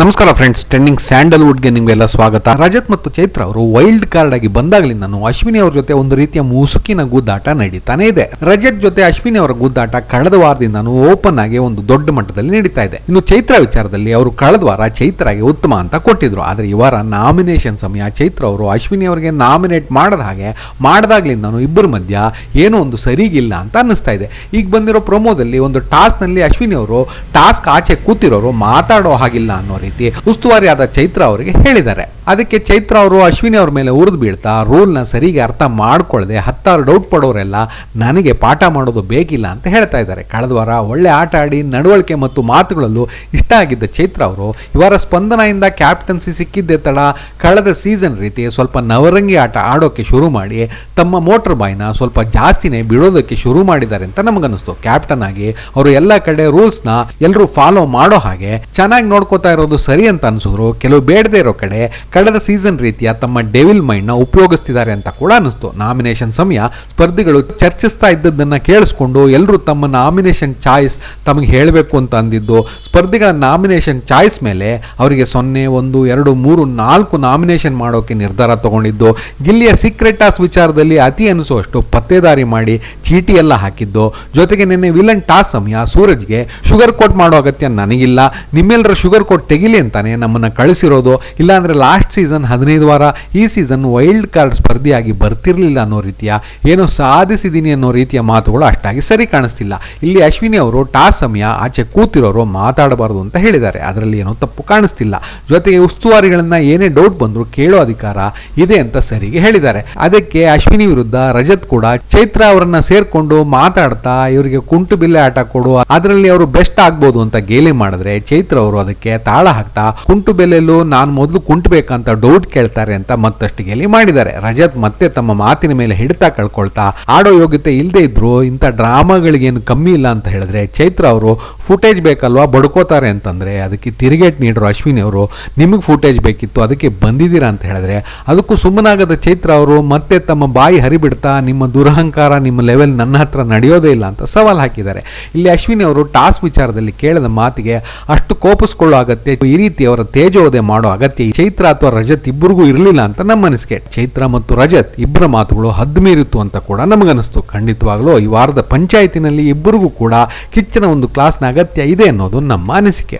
ನಮಸ್ಕಾರ friends trending ಸ್ಯಾಂಡಲ್ವುಡ್ಗೆ ನಿಮಗೆಲ್ಲ ಸ್ವಾಗತ. ರಜತ್ ಮತ್ತು ಚೈತ್ರ ಅವರು ವೈಲ್ಡ್ ಕಾರ್ಡ್ ಆಗಿ ಬಂದಾಗಲಿಂದನೂ ಅಶ್ವಿನಿ ಅವರ ಜೊತೆ ಒಂದು ರೀತಿಯ ಮುಸುಕಿನ ಗುದ್ದಾಟ ನಡೀತಾನೆ ಇದೆ. ರಜತ್ ಜೊತೆ ಅಶ್ವಿನಿ ಅವರ ಗುದ್ದಾಟ ಕಳೆದ ವಾರದಿಂದನೂ ಓಪನ್ ಆಗಿ ಒಂದು ದೊಡ್ಡ ಮಟ್ಟದಲ್ಲಿ ನಡೀತಾ ಇದೆ. ಇನ್ನು ಚೈತ್ರ ವಿಚಾರದಲ್ಲಿ ಅವರು ಕಳೆದ ವಾರ ಚೈತ್ರಾಗೆ ಉತ್ತಮ ಅಂತ ಕೊಟ್ಟಿದ್ರು. ಆದರೆ ಈ ವಾರ ನಾಮಿನೇಷನ್ ಸಮಯ ಚೈತ್ರ ಅವರು ಅಶ್ವಿನಿ ಅವರಿಗೆ ನಾಮಿನೇಟ್ ಮಾಡದ ಹಾಗೆ ಮಾಡದಾಗ್ಲಿಂದನೂ ಇಬ್ಬರ ಮಧ್ಯ ಏನೋ ಒಂದು ಸರಿಗಿಲ್ಲ ಅಂತ ಅನ್ನಿಸ್ತಾ ಇದೆ. ಈಗ ಬಂದಿರೋ ಪ್ರೊಮೋದಲ್ಲಿ ಒಂದು ಟಾಸ್ಕ್ನಲ್ಲಿ ಅಶ್ವಿನಿ ಅವರು ಟಾಸ್ಕ್ ಆಚೆ ಕೂತಿರೋರು ಮಾತಾಡೋ ಹಾಗಿಲ್ಲ ಅನ್ನೋ ರೀತಿ ಉಸ್ತುವಾರಿಯಾದ ಚೈತ್ರ ಅವರಿಗೆ ಹೇಳಿದ್ದಾರೆ. ಅದಕ್ಕೆ ಚೈತ್ರ ಅವರು ಅಶ್ವಿನಿ ಅವ್ರ ಮೇಲೆ ಉರಿದು ಬೀಳ್ತಾ ರೂಲ್ನ ಸರಿಗೆ ಅರ್ಥ ಮಾಡ್ಕೊಳ್ಳದೆ ಹತ್ತಾರು ಡೌಟ್ ಪಡೋರೆಲ್ಲ ನನಗೆ ಪಾಠ ಮಾಡೋದು ಬೇಕಿಲ್ಲ ಅಂತ ಹೇಳ್ತಾ ಇದ್ದಾರೆ. ಕಳೆದ ವಾರ ಒಳ್ಳೆ ಆಟ ಆಡಿ ನಡವಳಿಕೆ ಮತ್ತು ಮಾತುಗಳಲ್ಲೂ ಇಷ್ಟ ಆಗಿದ್ದ ಚೈತ್ರ ಅವರು ಇವರ ಸ್ಪಂದನೆಯಿಂದ ಕ್ಯಾಪ್ಟನ್ಸಿ ಸಿಕ್ಕಿದ್ದೆ ತಡ. ಕಳೆದ ಸೀಸನ್ ರೀತಿ ಸ್ವಲ್ಪ ನವರಂಗಿ ಆಟ ಆಡೋಕೆ ಶುರು ಮಾಡಿ ತಮ್ಮ ಮೋಟರ್ ಬಾಯ್ನ ಸ್ವಲ್ಪ ಜಾಸ್ತಿನೇ ಬಿಡೋದಕ್ಕೆ ಶುರು ಮಾಡಿದ್ದಾರೆ ಅಂತ ನಮಗನ್ನಿಸ್ತು. ಕ್ಯಾಪ್ಟನ್ ಆಗಿ ಅವರು ಎಲ್ಲ ಕಡೆ ರೂಲ್ಸ್ನ ಎಲ್ಲರೂ ಫಾಲೋ ಮಾಡೋ ಹಾಗೆ ಚೆನ್ನಾಗಿ ನೋಡ್ಕೋತಾ ಇರೋದು ಸರಿ ಅಂತ ಅನಿಸಿದ್ರು, ಕೆಲವು ಬೇಡದೇ ಇರೋ ಕಡೆ ಕಳೆದ ಸೀಸನ್ ರೀತಿಯ ತಮ್ಮ ಡೆವಿಲ್ ಮೈಂಡ್ನ ಉಪಯೋಗಿಸ್ತಿದ್ದಾರೆ ಅಂತ ಕೂಡ ಅನಿಸ್ತು ನಾಮಿನೇಷನ್ ಸಮಯ, ಸ್ಪರ್ಧಿಗಳು ಚರ್ಚಿಸ್ತಾ ಇದ್ದದ್ದನ್ನ ಕೇಳಿಸ್ಕೊಂಡು ಎಲ್ಲರೂ ತಮ್ಮ ನಾಮಿನೇಷನ್ ಚಾಯ್ಸ್ ತಮಗೆ ಹೇಳಬೇಕು ಅಂತ ಅಂದಿದ್ದು, ಸ್ಪರ್ಧಿಗಳ ನಾಮಿನೇಷನ್ ಚಾಯ್ಸ್ ಮೇಲೆ ಅವರಿಗೆ ಸೊನ್ನೆ, ಒಂದು, ಎರಡು, ಮೂರು, ನಾಲ್ಕು ನಾಮಿನೇಷನ್ ಮಾಡೋಕೆ ನಿರ್ಧಾರ ತಗೊಂಡಿದ್ದು, ಗಿಲ್ಲಿಯ ಸೀಕ್ರೆಟ್ ಟಾಸ್ ವಿಚಾರದಲ್ಲಿ ಅತಿ ಅನಿಸುವಷ್ಟು ಪತ್ತೆದಾರಿ ಮಾಡಿ ಚೀಟಿ ಎಲ್ಲ ಹಾಕಿದ್ದು, ಜೊತೆಗೆ ನಿನ್ನೆ ವಿಲನ್ ಟಾಸ್ ಸಮಯ ಸೂರಜ್ಗೆ ಶುಗರ್ ಕೋಟ್ ಮಾಡೋ ಅಗತ್ಯ ನನಗಿಲ್ಲ ನಿಮ್ಮೆಲ್ಲರ ಶುಗರ್ ಕೋಟ್ ತೆಗಿಲಿ ಅಂತಾನೆ ನಮ್ಮನ್ನು ಕಳಿಸಿರೋದು, ಇಲ್ಲಾಂದರೆ ಲಾಸ್ಟ್ ಸೀಸನ್ ಹದಿನೈದು ವಾರ ಈ ಸೀಸನ್ ವೈಲ್ಡ್ ಕಾರ್ಡ್ ಸ್ಪರ್ಧಿಯಾಗಿ ಬರ್ತಿರಲಿಲ್ಲ ಅನ್ನೋ ರೀತಿಯ, ಏನೋ ಸಾಧಿಸಿದ್ದೀನಿ ಅನ್ನೋ ರೀತಿಯ ಮಾತುಗಳು ಅಷ್ಟಾಗಿ ಸರಿ ಕಾಣಿಸ್ತಿಲ್ಲ. ಇಲ್ಲಿ ಅಶ್ವಿನಿ ಅವರು ಟಾಸ್ ಸಮಯ, ಆಚೆ ಕೂತಿರೋರು ಮಾತಾಡಬಾರದು ಅಂತ ಹೇಳಿದ್ದಾರೆ. ಅದರಲ್ಲಿ ಏನೋ ತಪ್ಪು ಕಾಣಿಸ್ತಿಲ್ಲ. ಜೊತೆಗೆ ಉಸ್ತುವಾರಿಗಳನ್ನು ಏನೇ ಡೌಟ್ ಬಂದರೂ ಕೇಳೋ ಅಧಿಕಾರ ಇದೆ ಅಂತ ಸರಿಗೆ ಹೇಳಿದ್ದಾರೆ. ಅದಕ್ಕೆ ಅಶ್ವಿನಿ ವಿರುದ್ಧ ರಜತ್ ಕೂಡ ಚೈತ್ರ ಅವರನ್ನ ಸೇರಿಕೊಂಡು ಮಾತಾಡ್ತಾ ಇವರಿಗೆ ಕುಂಟು ಬಿಲ್ಲೆ ಆಟ ಕೊಡು, ಅದರಲ್ಲಿ ಅವರು ಬೆಸ್ಟ್ ಆಗ್ಬೋದು ಅಂತ ಗೇಲಿ ಮಾಡಿದ್ರೆ ಚೈತ್ರ ಅವರು ಅದಕ್ಕೆ ತಾಳ ಹಾಕ್ತಾ ಕುಂಟು ಬೆಲೆಯಲ್ಲೂ ನಾನು ಮೊದಲು ಕುಂಟಬೇಕಂತ ಡೌಟ್ ಕೇಳ್ತಾರೆ ಅಂತ ಮತ್ತಷ್ಟು ಗೆಲಿ ಮಾಡಿದ್ದಾರೆ. ರಜತ್ ಮತ್ತೆ ತಮ್ಮ ಮಾತಿನ ಮೇಲೆ ಹಿಡಿತ ಕಳ್ಕೊಳ್ತಾ, ಆಡೋ ಯೋಗ್ಯತೆ ಇಲ್ಲದೆ ಇದ್ರು ಇಂಥ ಡ್ರಾಮಾಗಳಿಗೇನು ಕಮ್ಮಿ ಇಲ್ಲ ಅಂತ ಹೇಳಿದ್ರೆ ಚೈತ್ರ ಅವರು ಫುಟೇಜ್ ಬೇಕಲ್ವಾ? ಬಡ್ಕೋತಾರೆ ಅಂತಂದರೆ ಅದಕ್ಕೆ ತಿರುಗೇಟ್ ನೀಡರು ಅಶ್ವಿನಿ ಅವರು, ನಿಮಗೆ ಫುಟೇಜ್ ಬೇಕಿತ್ತು, ಅದಕ್ಕೆ ಬಂದಿದ್ದೀರಾ ಅಂತ ಹೇಳಿದ್ರೆ, ಅದಕ್ಕೂ ಸುಮ್ಮನಾಗದ ಚೈತ್ರ ಅವರು, ಮತ್ತೆ ತಮ್ಮ ಬಾಯಿ ಹರಿಬಿಡ್ತಾ, ನಿಮ್ಮ ದುರಹಂಕಾರ, ನಿಮ್ಮ ಲೆವೆಲ್ ನನ್ನ ಹತ್ರ ನಡೆಯೋದೇ ಇಲ್ಲ ಅಂತ ಸವಾಲು ಹಾಕಿದ್ದಾರೆ. ಇಲ್ಲಿ ಅಶ್ವಿನಿ ಅವರು ಟಾಸ್ ವಿಚಾರದಲ್ಲಿ ಕೇಳಿದ ಮಾತಿಗೆ ಅಷ್ಟು ಕೋಪಿಸ್ಕೊಳ್ಳೋ ಅಗತ್ಯ, ಈ ರೀತಿ ಅವರ ತೇಜೋದೆ ಮಾಡೋ ಅಗತ್ಯ ಚೈತ್ರ ಅಥವಾ ರಜತ್ ಇಬ್ಬರಿಗೂ ಇರಲಿಲ್ಲ ಅಂತ ನಮ್ಮ ಅನಿಸಿಕೆ. ಚೈತ್ರ ಮತ್ತು ರಜತ್ ಇಬ್ಬರ ಮಾತುಗಳು ಹದ್ದು ಅಂತ ಕೂಡ ನಮಗನಿಸ್ತು ಖಂಡಿತವಾಗ್ಲೂ ಈ ವಾರದ ಪಂಚಾಯತಿನಲ್ಲಿ ಇಬ್ಬರಿಗೂ ಕೂಡ ಕಿಚ್ಚನ ಒಂದು ಕ್ಲಾಸ್ನ ಅಗತ್ಯ ಇದೆ ಅನ್ನೋದು ನಮ್ಮ ಅನಿಸಿಕೆ.